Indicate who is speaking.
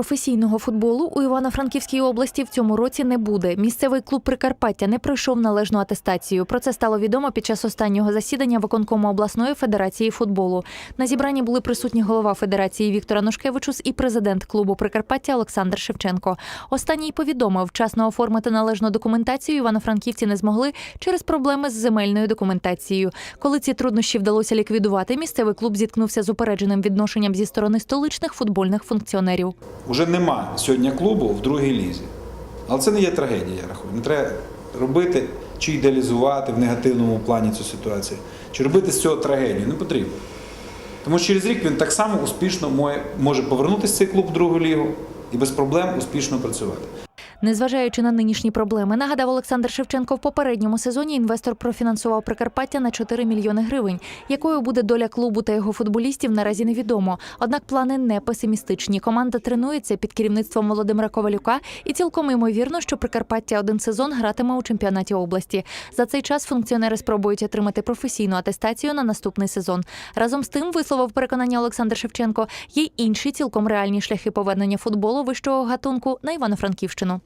Speaker 1: професійного футболу у Івано-Франківській області в цьому році не буде. Місцевий клуб Прикарпаття не пройшов належну атестацію. Про це стало відомо під час останнього засідання виконкому обласної федерації футболу. На зібранні були присутні голова федерації Віктор Анушкевичус і президент клубу Прикарпаття Олександр Шевченко. Останній повідомив, вчасно оформити належну документацію івано-франківці не змогли через проблеми з земельною документацією. Коли ці труднощі вдалося ліквідувати, місцевий клуб зіткнувся з упередженим відношенням зі сторони столичних футбольних функціонерів.
Speaker 2: Уже нема сьогодні клубу в другій лізі. Але це не є трагедія, я рахую. Не треба робити чи ідеалізувати в негативному плані цю ситуацію, чи робити з цього трагедію. Не потрібно. Тому що через рік він так само успішно може повернутися цей клуб в другу лігу і без проблем успішно працювати.
Speaker 1: Незважаючи на нинішні проблеми, нагадав Олександр Шевченко, в попередньому сезоні інвестор профінансував Прикарпаття на 4 мільйони гривень. Якою буде доля клубу та його футболістів, наразі невідомо. Однак плани не песимістичні. Команда тренується під керівництвом Володимира Ковалюка, і цілком ймовірно, що Прикарпаття один сезон гратиме у чемпіонаті області. За цей час функціонери спробують отримати професійну атестацію на наступний сезон. Разом з тим, висловив переконання Олександр Шевченко, є інші цілком реальні шляхи повернення футболу вищого гатунку на Івано-Франківщину.